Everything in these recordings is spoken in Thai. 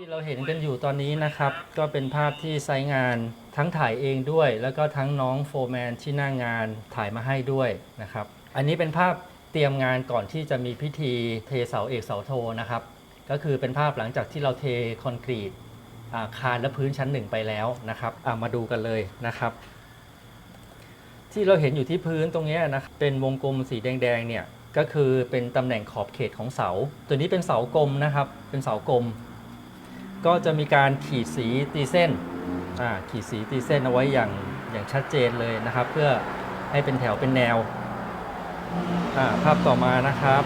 ที่เราเห็นกันอยู่ตอนนี้นะครับ ก็เป็นภาพที่ไซงานทั้งถ่ายเองด้วย แล้วก็ทั้งน้องโฟร์แมนที่หน้างานถ่ายมาให้ด้วยนะครับ อันนี้เป็นภาพเตรียมงานก่อนที่จะมีพิธีเทเสาเอกเสาโทนะครับ ก็คือเป็นภาพหลังจากที่เราเทคอนกรีตอาคานและพื้นชั้นหนึ่งไปแล้วนะครับามาดูกันเลยนะครับ ที่เราเห็นอยู่ที่พื้นตรงนี้นะครับเป็นวงกลมสีแดงๆเนี่ยก็คือเป็นตำแหน่งขอบเขตของเสา ตัวนี้เป็นเสากลมนะครับ เป็นเสากลม ก็จะมีการขีดสีตีเส้นขีดสีตีเส้นเอาไว้อย่างอย่างชัดเจนเลยนะครับ เพื่อให้เป็นแถวเป็นแนวภาพต่อมานะครับ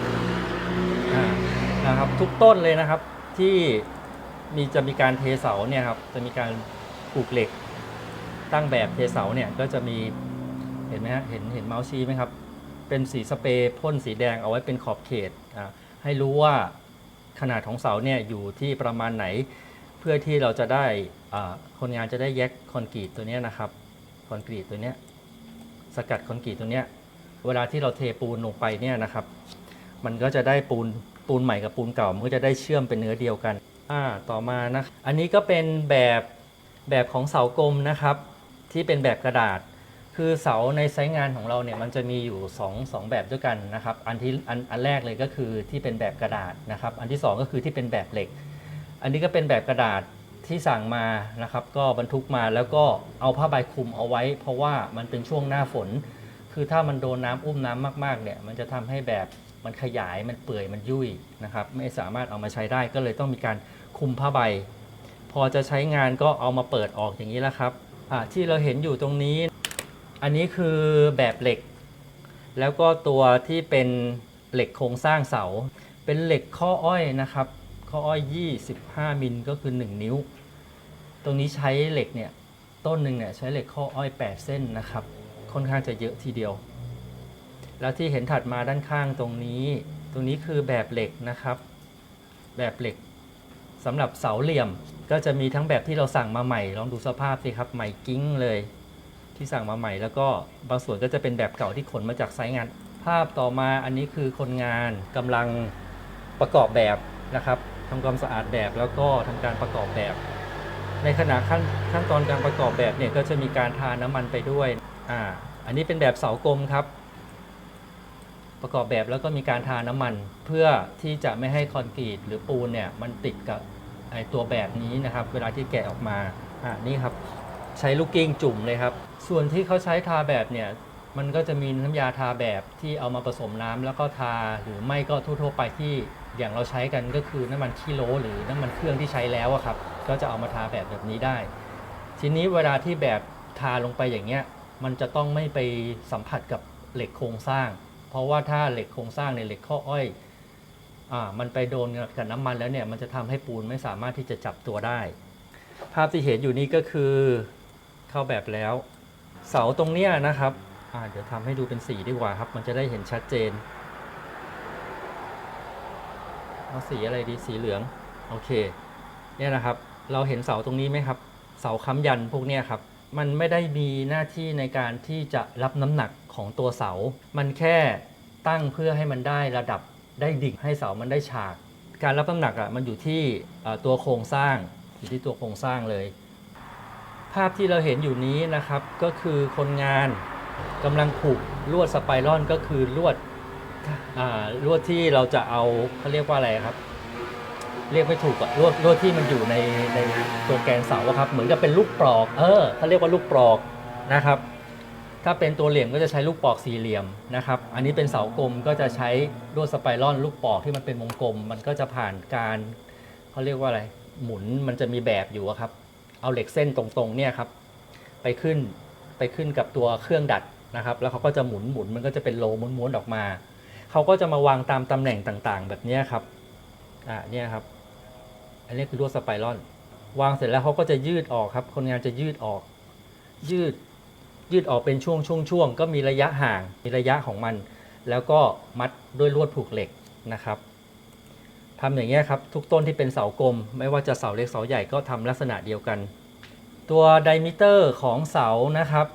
นะครับทุกต้นเลยนะครับที่มีจะมีการเทเสาเนี่ยครับจะมีการปลูกเหล็กตั้งแบบเทเสาเนี่ยก็จะมีเห็นไหมฮะเห็นเห็นเมาส์ชี้ไหมครับเป็นสีสเปรย์พ่นสีแดงเอาไว้เป็นขอบเขตให้รู้ว่า ขนาดของเสาเนี่ยอยู่ที่ประมาณไหน เพื่อที่เราจะได้คนงานจะได้แยกคอนกรีตตัวนี้นะครับคอนกรีตตัวนี้สกัดคอนกรีตตัวนี้เวลาที่เราเทปูนลงไปเนี่ยนะครับ มันก็จะได้ปูนปูนใหม่กับปูนเก่ามันก็จะได้เชื่อมเป็นเนื้อเดียวกันอ่าต่อมานะอันนี้ก็เป็นแบบแบบของเสากลมนะครับ ที่เป็นแบบกระดาษ คือเสาในไซต์งานของเราเนี่ยมันจะมีอยู่2งแบบด้วยกันนะครับอันที่อันอันแรกเลยก็คือที่เป็นแบบกระดาษนะครับ อันที่ 2 ก็คือที่เป็นแบบเหล็ก อันนี้ก็เป็นแบบกระดาษที่สั่งมานะครับ ก็บรรทุกมาแล้วก็เอาผ้าใบคลุมเอาไว้ เพราะว่ามันเป็นช่วงหน้าฝน คือถ้ามันโดนน้ำอุ้มน้ำมากๆเนี่ยมันจะทำให้แบบมันขยายมันเปื่อยมันยุ่ยนะครับ ไม่สามารถเอามาใช้ได้ก็เลยต้องมีการคลุมผ้าใบ พอจะใช้งานก็เอามาเปิดออกอย่างนี้แล้วครับอ่าที่เราเห็นอยู่ตรงนี้ อันนี้คือแบบเหล็ก แล้วก็ตัวที่เป็นเหล็กโครงสร้างเสา เป็นเหล็กข้ออ้อยนะครับ ข้ออ้อย 25 มิลก็คือ 1 นิ้ว ตรงนี้ใช้เหล็กเนี่ยต้นหนึ่งเนี่ยใช้เหล็กข้ออ้อย 8 เส้นนะครับ ค่อนข้างจะเยอะทีเดียว แล้วที่เห็นถัดมาด้านข้างตรงนี้ ตรงนี้คือแบบเหล็กนะครับ แบบเหล็กสำหรับเสาเหลี่ยมก็จะมีทั้งแบบที่เราสั่งมาใหม่ ลองดูสภาพสิครับใหม่กิ้งเลย ที่สั่งมาใหม่ แล้วก็บางส่วนก็จะเป็นแบบเก่าที่ขนมาจากไซต์งาน ภาพต่อมาอันนี้คือคนงานกำลังประกอบแบบนะครับทำความสะอาดแบบแล้วก็ทำการประกอบแบบ ในขณะขั้นขั้นตอนการประกอบแบบเนี่ยก็จะมีการทาน้ำมันไปด้วยอ่าอันนี้เป็นแบบเสากลมครับ ประกอบแบบแล้วก็มีการทาน้ำมัน เพื่อที่จะไม่ให้คอนกรีตหรือปูนเนี่ยมันติดกับไอตัวแบบนี้นะครับ เวลาที่แกะออกมาอ่านี่ครับ ใช้ลูกกิ้งจุ่มเลยครับ ส่วนที่เขาใช้ทาแบบเนี่ยมันก็จะมีน้ำยาทาแบบที่เอามาผสมน้ำแล้วก็ทาหรือไม่ก็ทั่วๆไปที่อย่างเราใช้กันก็คือน้ำมันขี้โลหรือน้ำมันเครื่องที่ใช้แล้วอะครับ ก็จะเอามาทาแบบแบบนี้ได้ ทีนี้เวลาที่แบบทาลงไปอย่างเงี้ยมันจะต้องไม่ไปสัมผัสกับเหล็กโครงสร้าง เพราะว่าถ้าเหล็กโครงสร้างในเหล็กข้ออ้อยอ่ามันไปโดนกับน้ำมันแล้วเนี่ยมันจะทำให้ปูนไม่สามารถที่จะจับตัวได้ ภาพที่เห็นอยู่นี้ก็คือ เข้าแบบแล้ว เสาตรงเนี้ยนะครับอ่าเดี๋ยวทำให้ดูเป็นสีดีกว่าครับ มันจะได้เห็นชัดเจนเอาสีอะไรดีสีเหลือง โอเค เนี่ยนะครับ เราเห็นเสาตรงนี้ไหมครับ เสาค้ำยันพวกเนี้ยครับ มันไม่ได้มีหน้าที่ในการที่จะรับน้ำหนักของตัวเสา มันแค่ตั้งเพื่อให้มันได้ระดับได้ดิ่งให้เสามันได้ฉาก การรับน้ำหนักอะมันอยู่ที่ตัวโครงสร้างอยู่ที่ตัวโครงสร้างเลย ภาพที่เราเห็นอยู่นี้นะครับก็คือคนงานกำลังผูกลวดสไปรอนก็คือลวดลวดที่เราจะเอาเขาเรียกว่าอะไรครับ เรียกไม่ถูกอะลวดลวดที่มันอยู่ในในตัวแกนเสาครับ เหมือนกับเป็นลูกปลอก เออเขาเรียกว่าลูกปลอกนะครับ ถ้าเป็นตัวเหลี่ยมก็จะใช้ลูกปลอกสี่เหลี่ยมนะครับ อันนี้เป็นเสากลมก็จะใช้ลวดสไปรอนลูกปลอกที่มันเป็นวงกลม มันก็จะผ่านการเขาเรียกว่าอะไรหมุนมันจะมีแบบอยู่ครับ เอาเหล็กเส้นตรงๆเนี่ยครับไปขึ้นไปขึ้นกับตัวเครื่องดัดนะครับ แล้วเขาก็จะหมุนหมุนมันก็จะเป็นโลม้วนๆออกมา เขาก็จะมาวางตามตำแหน่งต่างๆ แบบนี้ครับอ่าเนี่ยครับ อันนี้คือลวดสไปรอนวางเสร็จแล้วเขาก็จะยืดออกครับ คนงานจะยืดออก ยืดยืดออกเป็นช่วงช่วงช่วงก็มีระยะห่างมีระยะของมัน แล้วก็มัดด้วยลวดผูกเหล็กนะครับ ทำอย่างเงี้ยครับทุกต้นที่เป็นเสากลม ไม่ว่าจะเสาเล็กเสาใหญ่ก็ทำลักษณะเดียวกัน ตัวไดมิเตอร์ของเสานะครับ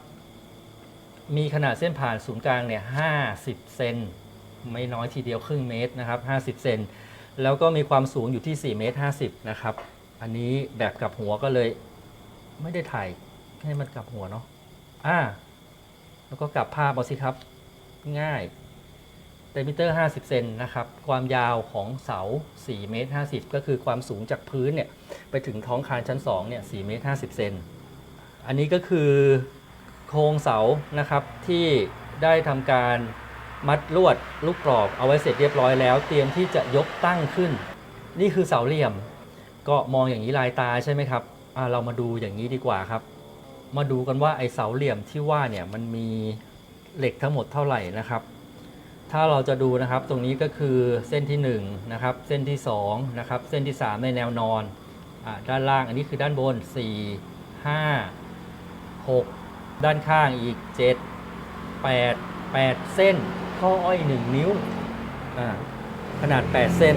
มีขนาดเส้นผ่านศูนย์กลางเนี่ย50เซนไม่น้อยทีเดียวครึ่งเมตรนะครับ50เซนแล้วก็มีความสูงอยู่ที่4เมตร50นะครับ อันนี้แบบกลับหัวก็เลยไม่ได้ถ่ายให้มันกลับหัวเนาะอ่าแล้วก็กลับภาพเอาสิครับ ง่าย เดมิเตอร์ 50 เซนนะครับ ความยาวของเสา 4 เมตร 50 ก็คือความสูงจากพื้นเนี่ยไปถึงท้องคานชั้น 2 เนี่ย 4 เมตร 50 เซน อันนี้ก็คือโครงเสานะครับที่ได้ทำการมัดลวดลูกกรอบเอาไว้เสร็จเรียบร้อยแล้ว เตรียมที่จะยกตั้งขึ้น นี่คือเสาเหลี่ยม ก็มองอย่างนี้ลายตาใช่ไหมครับอ่าเรามาดูอย่างนี้ดีกว่าครับ มาดูกันว่าไอเสาเหลี่ยมที่ว่าเนี่ยมันมีเหล็กทั้งหมดเท่าไหร่นะครับ ถ้าเราจะดูนะครับตรงนี้ก็คือเส้นที่1นะครับเส้นที่2นะครับเส้นที่ 3 ในแนวนอนอด้านล่างอันนี้คือด้านบน 4 5 6 ด้านข้างอีก 7 8 8 เส้น ข้ออ้อย 1 นิ้วอ่าขนาด 8 เส้น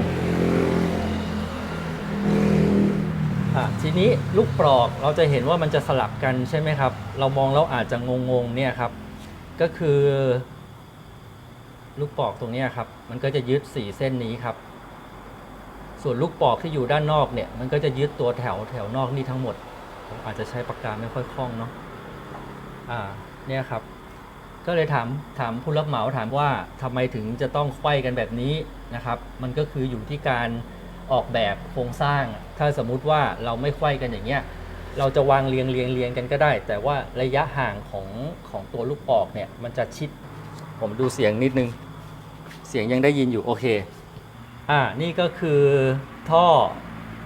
ทีนี้ลูกปลอกเราจะเห็นว่ามันจะสลับกันใช่ไหมครับ เรามองแล้วอาจจะงงๆเนี่ยครับ ก็คือ ลูกปอกตรงนี้ครับ มันก็จะยึด 4 เส้นนี้ครับ ส่วนลูกปอกที่อยู่ด้านนอกเนี่ย มันก็จะยึดตัวแถวแถวนอกนี่ทั้งหมด ผมอาจจะใช้ปากกาไม่ค่อยคล่องเนาะ อ่า เนี่ยครับ ก็เลยถามถามผู้รับเหมาถามว่าทำไมถึงจะต้องไขว้กันแบบนี้นะครับ มันก็คืออยู่ที่การออกแบบโครงสร้าง ถ้าสมมุติว่าเราไม่ไขว้กันอย่างเงี้ย เราจะวางเรียงเรียงเรียงกันก็ได้ แต่ว่าระยะห่างของของตัวลูกปอกเนี่ย มันจะชิด ผมดูเสียงนิดนึง เสียงยังได้ยินอยู่โอเค อ่า นี่ก็คือท่อ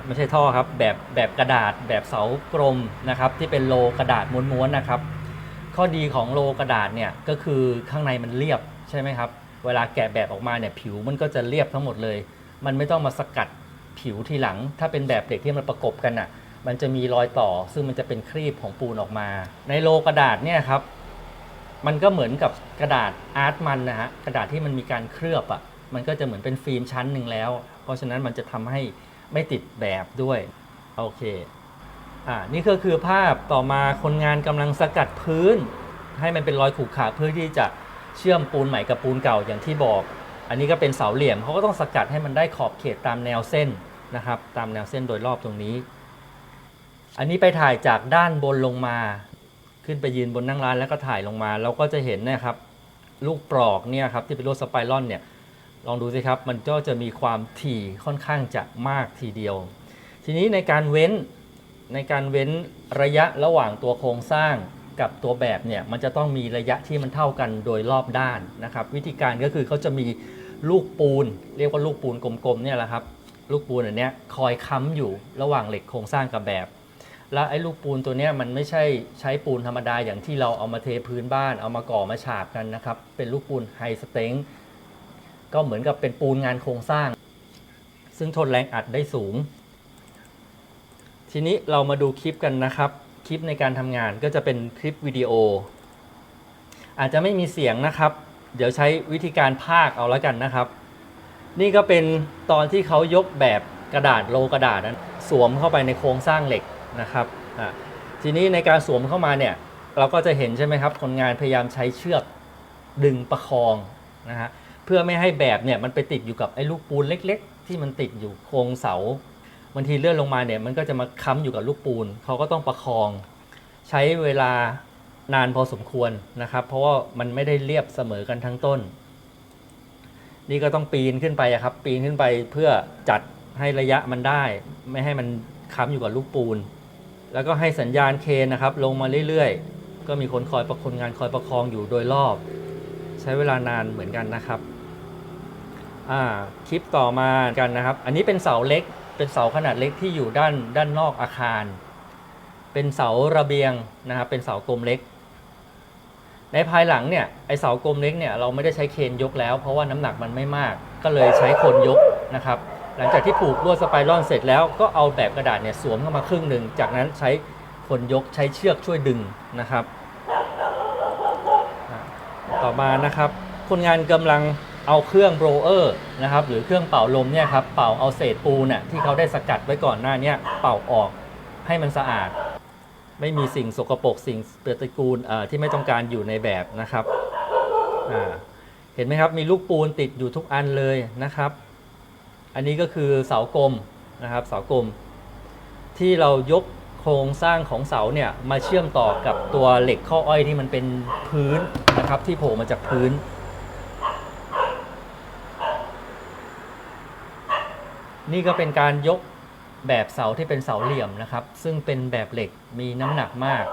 ไม่ใช่ท่อครับแบบแบบกระดาษแบบเสากลมนะครับ ที่เป็นโลกระดาษม้วนๆนะครับ ข้อดีของโลกระดาษเนี่ยก็คือข้างในมันเรียบใช่ไหมครับ เวลาแกะแบบออกมาเนี่ยผิวมันก็จะเรียบทั้งหมดเลย มันไม่ต้องมาสกัดผิวทีหลัง ถ้าเป็นแบบเหล็กที่มันประกบกันอะ มันจะมีรอยต่อซึ่งมันจะเป็นครีบของปูนออกมา ในโลกระดาษเนี่ยครับ มันก็เหมือนกับกระดาษอาร์ตมันนะฮะกระดาษที่มันมีการเคลือบอะ่ะมันก็จะเหมือนเป็นฟิล์มชั้นหนึ่งแล้ว เพราะฉะนั้นมันจะทำให้ไม่ติดแบบด้วยโอเคอ่านี่ก็คือภาพต่อมาคนงานกำลังสกัดพื้น ให้มันเป็นรอยขรุขระเพื่อที่จะเชื่อมปูนใหม่กับปูนเก่าอย่างที่บอก อันนี้ก็เป็นเสาเหลี่ยมเขาก็ต้องสกัดให้มันได้ขอบเขตตามแนวเส้นนะครับ ตามแนวเส้นโดยรอบตรงนี้ อันนี้ไปถ่ายจากด้านบนลงมา ขึ้นไปยืนบนนั่งร้านแล้วก็ถ่ายลงมา เราก็จะเห็นนะครับลูกปลอกเนี่ยครับที่เป็นลวดสไปรอนเนี่ยลองดูสิครับ มันก็จะมีความถี่ค่อนข้างจะมากทีเดียว ทีนี้ในการเว้นในการเว้นระยะระหว่างตัวโครงสร้างกับตัวแบบเนี่ยมันจะต้องมีระยะที่มันเท่ากันโดยรอบด้านนะครับ วิธีการก็คือเขาจะมีลูกปูน เรียกว่าลูกปูนกลมๆเนี่ยแหละครับ ลูกปูนอันเนี้ยคอยค้ำอยู่ระหว่างเหล็กโครงสร้างกับแบบ แล้วไอ้ลูกปูนตัวนี้มันไม่ใช่ใช้ปูนธรรมดาอย่างที่เราเอามาเทพื้นบ้านเอามาก่อมาฉาบกันนะครับ เป็นลูกปูนไฮสเต็งก็เหมือนกับเป็นปูนงานโครงสร้าง ซึ่งทนแรงอัดได้สูง ทีนี้เรามาดูคลิปกันนะครับ คลิปในการทำงานก็จะเป็นคลิปวิดีโอ อาจจะไม่มีเสียงนะครับ เดี๋ยวใช้วิธีการพากเอาแล้วกันนะครับ นี่ก็เป็นตอนที่เขายกแบบกระดาษโลกระดาษนั้นสวมเข้าไปในโครงสร้างเหล็ก นะครับอะทีนี้ในการสวมเข้ามาเนี่ยเราก็จะเห็นใช่ไหมครับคนงานพยายามใช้เชือกดึงประคองนะฮะเพื่อไม่ให้แบบเนี่ยมันไปติดอยู่กับไอ้ลูกปูนเล็ก ๆ ที่มันติดอยู่โครงเสาบางทีเลื่อนลงมาเนี่ยมันก็จะมาค้ำอยู่กับลูกปูนเขาก็ต้องประคอง ใช้เวลานานพอสมควรนะครับ เพราะว่ามันไม่ได้เรียบเสมอกันทั้งต้น นี่ก็ต้องปีนขึ้นไปครับ ปีนขึ้นไปเพื่อจัดให้ระยะมันได้ ไม่ให้มันค้ำอยู่กับลูกปูน แล้วก็ให้สัญญาณเคนนะครับลงมาเรื่อยๆ ก็มีคนคอยประคนงานคอยประคองอยู่โดยรอบ ใช้เวลานานเหมือนกันนะครับอ่าคลิปต่อมากันนะครับ อันนี้เป็นเสาเล็กเป็นเสาขนาดเล็กที่อยู่ด้านด้านนอกอาคาร เป็นเสาระเบียงนะครับเป็นเสากลมเล็ก ในภายหลังเนี่ยไอเสากลมเล็กเนี่ยเราไม่ได้ใช้เคนยกแล้ว เพราะว่าน้ำหนักมันไม่มาก ก็เลยใช้คนยกนะครับ หลังจากที่ผูกลวดสไปรอนเสร็จแล้วก็เอาแบบกระดาษเนี่ยสวมเข้ามาครึ่งหนึ่ง จากนั้นใช้คนยกใช้เชือกช่วยดึงนะครับ ต่อมานะครับ คนงานกำลังเอาเครื่องโบรเออร์นะครับหรือเครื่องเป่าลมเนี่ยครับเป่าเอาเศษปูนน่ะที่เขาได้สกัดไว้ก่อนหน้านี้เป่าออกให้มันสะอาด ไม่มีสิ่งสกปรกสิ่งเปฏิกูลเอ่อที่ไม่ต้องการอยู่ในแบบนะครับเห็นไหมครับมีลูกปูนติดอยู่ทุกอันเลยนะครับ อันนี้ก็คือเสากลมนะครับเสากลม ที่เรายกโครงสร้างของเสาเนี่ยมาเชื่อมต่อกับตัวเหล็กข้ออ้อยที่มันเป็นพื้นนะครับที่โผล่มาจากพื้น นี่ก็เป็นการยกแบบเสาที่เป็นเสาเหลี่ยมนะครับ ซึ่งเป็นแบบเหล็กมีน้ำหนักมาก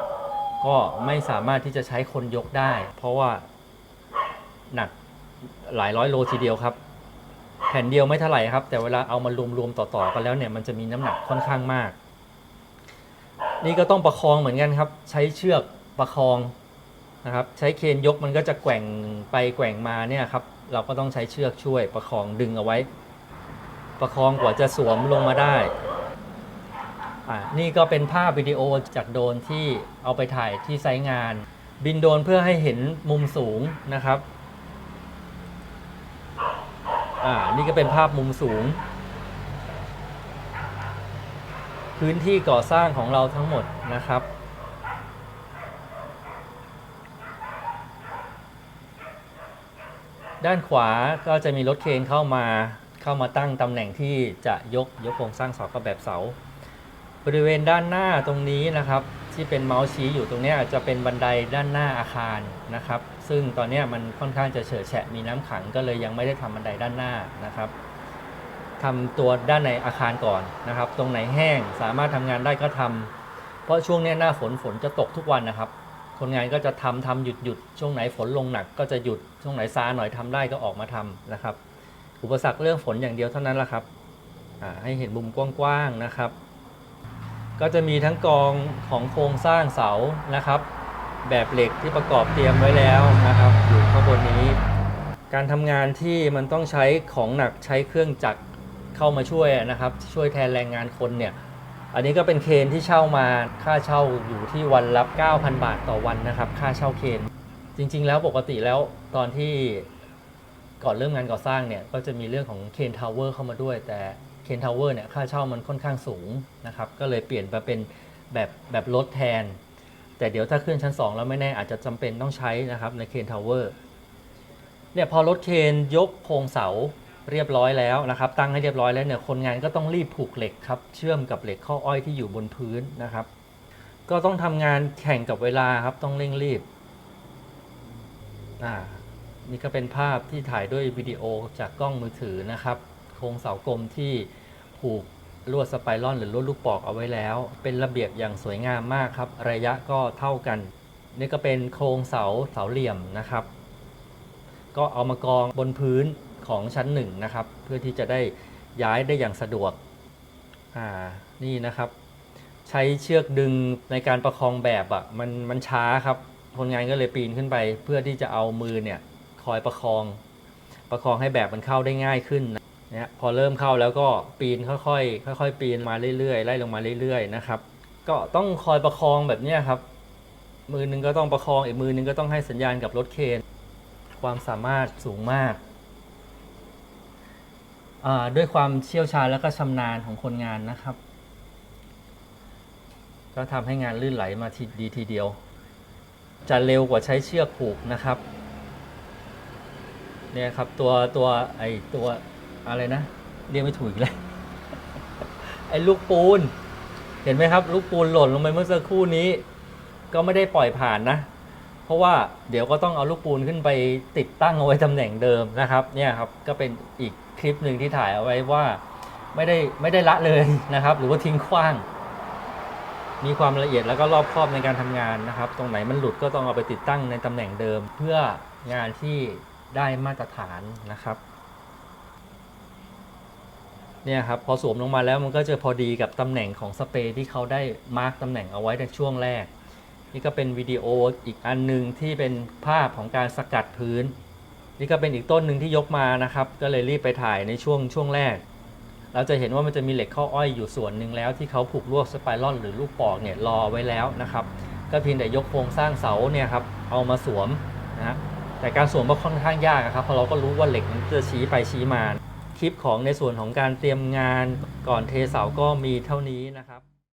ก็ไม่สามารถที่จะใช้คนยกได้ เพราะว่าหนักหลายร้อยโลทีเดียวครับ แผ่นเดียวไม่เท่าไหร่ครับ แต่เวลาเอามารวมๆต่อๆกันแล้วเนี่ยมันจะมีน้ำหนักค่อนข้างมาก นี่ก็ต้องประคองเหมือนกันครับ ใช้เชือกประคองนะครับ ใช้เคนยกมันก็จะแกว่งไปแกว่งมาเนี่ยครับ เราก็ต้องใช้เชือกช่วย ประคองดึงเอาไว้ ประคองกว่าจะสวมลงมาได้อ่านี่ก็เป็นภาพวิดีโอจากโดรนที่เอาไปถ่ายที่ไซต์งาน บินโดรนเพื่อให้เห็นมุมสูงนะครับ อ่า นี่ก็เป็นภาพมุมสูง พื้นที่ก่อสร้างของเราทั้งหมดนะครับ ด้านขวาก็จะมีรถเคนเข้ามาเข้ามาตั้งตำแหน่งที่จะยกยกโครงสร้างเสากับแบบเสา บริเวณด้านหน้าตรงนี้นะครับ ที่เป็นเมาส์ชี้อยู่ตรงนี้จะเป็นบันไดด้านหน้าอาคารนะครับ ซึ่งตอนนี้มันค่อนข้างจะเฉอะแฉะมีน้ำขังก็เลยยังไม่ได้ทำบันไดด้านหน้านะครับทำตัวด้านในอาคารก่อนนะครับ ตรงไหนแห้งสามารถทำงานได้ก็ทำเพราะช่วงนี้หน้าฝนฝนจะตกทุกวันนะครับ คนงานก็จะทำทำหยุดหยุดช่วงไหนฝนลงหนักก็จะหยุดช่วงไหนซาหน่อยทำได้ก็ออกมาทำนะครับ อุปสรรคเรื่องฝนอย่างเดียวเท่านั้นแหละครับให้เห็นมุมกว้างๆนะครับ ก็จะมีทั้งกองของโครงสร้างเสานะครับ แบบเหล็กที่ประกอบเตรียมไว้แล้วนะครับอยู่ข้างบนนี้ การทำงานที่มันต้องใช้ของหนักใช้เครื่องจักรเข้ามาช่วยนะครับ ช่วยแทนแรงงานคนเนี่ยอันนี้ก็เป็นเคนที่เช่ามาค่าเช่าอยู่ที่วันละ9,000 บาทต่อวันนะครับ ค่าเช่าเคนจริง ๆ แล้วปกติแล้วตอนที่ก่อนเริ่มงานก่อสร้างเนี่ยก็จะมีเรื่องของเคนทาวเวอร์เข้ามาด้วย แต่เคนทาวเวอร์เนี่ยค่าเช่ามันค่อนข้างสูงนะครับ ก็เลยเปลี่ยนมาเป็นแบบแบบลดแทน แต่เดี๋ยวถ้าขึ้นชั้น 2 แล้วไม่แน่อาจจะจำเป็นต้องใช้นะครับในเคนทาวเวอร์เนี่ยพอรถเคนยกโครงเสาเรียบร้อยแล้วนะครับ ตั้งให้เรียบร้อยแล้วเนี่ยคนงานก็ต้องรีบผูกเหล็กครับ เชื่อมกับเหล็กข้ออ้อยที่อยู่บนพื้นนะครับ ก็ต้องทำงานแข่งกับเวลาครับต้องเร่งรีบอ่านี่ก็เป็นภาพที่ถ่ายด้วยวิดีโอจากกล้องมือถือนะครับ โครงเสากลมที่ผูก ลวดสไปรอนหรือลวดลูกปอกเอาไว้แล้ว เป็นระเบียบอย่างสวยงามมากครับ ระยะก็เท่ากัน นี่ก็เป็นโครงเสาเสาเหลี่ยมนะครับ ก็เอามากองบนพื้นของชั้นหนึ่งนะครับ เพื่อที่จะได้ย้ายได้อย่างสะดวกอ่านี่นะครับ ใช้เชือกดึงในการประคองแบบอะ่ะมันมันช้าครับคนงานก็เลยปีนขึ้นไป เพื่อที่จะเอามือเนี่ยคอยประคอง ประคองให้แบบมันเข้าได้ง่ายขึ้นนะ เนี่ยพอเริ่มเข้าแล้วก็ปีนค่อยๆค่อยๆปีนมาเรื่อยๆไล่ลงมาเรื่อยๆนะครับ ก็ต้องคอยประคองแบบนี้ครับ มือหนึงก็ต้องประคองอีกมือหนึงก็ต้องให้สัญญาณกับรถเคนความสามารถสูงมาก ด้วยความเชี่ยวชาญและก็ชำนาญของคนงานนะครับ ก็ทำให้งานลื่นไหลมาทีดีทีเดียว จะเร็วกว่าใช้เชือกผูกนะครับ เนี่ยครับตัวตัวไอตัว อะไรนะ เรียกไม่ถูกอีกเลยไอ้ลูกปูน เห็นไหมครับ ลูกปูนหล่นลงไปเมื่อสักครู่นี้ ก็ไม่ได้ปล่อยผ่านนะ เพราะว่าเดี๋ยวก็ต้องเอาลูกปูนขึ้นไปติดตั้งเอาไว้ตำแหน่งเดิมนะครับเนี่ยครับก็เป็นอีกคลิปหนึ่งที่ถ่ายเอาไว้ว่าไม่ได้ไม่ได้ละเลยนะครับ หรือว่าทิ้งขว้าง มีความละเอียดแล้วก็รอบคอบในการทำงานนะครับ ตรงไหนมันหลุดก็ต้องเอาไปติดตั้งในตำแหน่งเดิม เพื่องานที่ได้มาตรฐานนะครับ เนี่ยครับพอสวมลงมาแล้วมันก็จะพอดีกับตำแหน่งของสเปรย์ที่เขาได้มาร์กตำแหน่งเอาไว้ในช่วงแรก นี่ก็เป็นวิดีโออีกอันหนึ่งที่เป็นภาพของการสกัดพื้น นี่ก็เป็นอีกต้นหนึ่งที่ยกมานะครับ ก็เลยรีบไปถ่ายในช่วงช่วงแรก เราจะเห็นว่ามันจะมีเหล็กข้ออ้อยอยู่ส่วนหนึ่งแล้วที่เขาผูกลวดสไปรอนหรือลูกปอกเนี่ยรอไว้แล้วนะครับก็เพียงแต่ยกโครงสร้างเสาเนี่ยครับเอามาสวมนะฮะแต่การสวมก็ค่อนข้างยากครับเพราะเราก็รู้ว่าเหล็กมันจะชี้ไปชี้มา ลิปของในส่วนของการเตรียมงานก่อนเทเสาก็มีเท่านี้นะครับ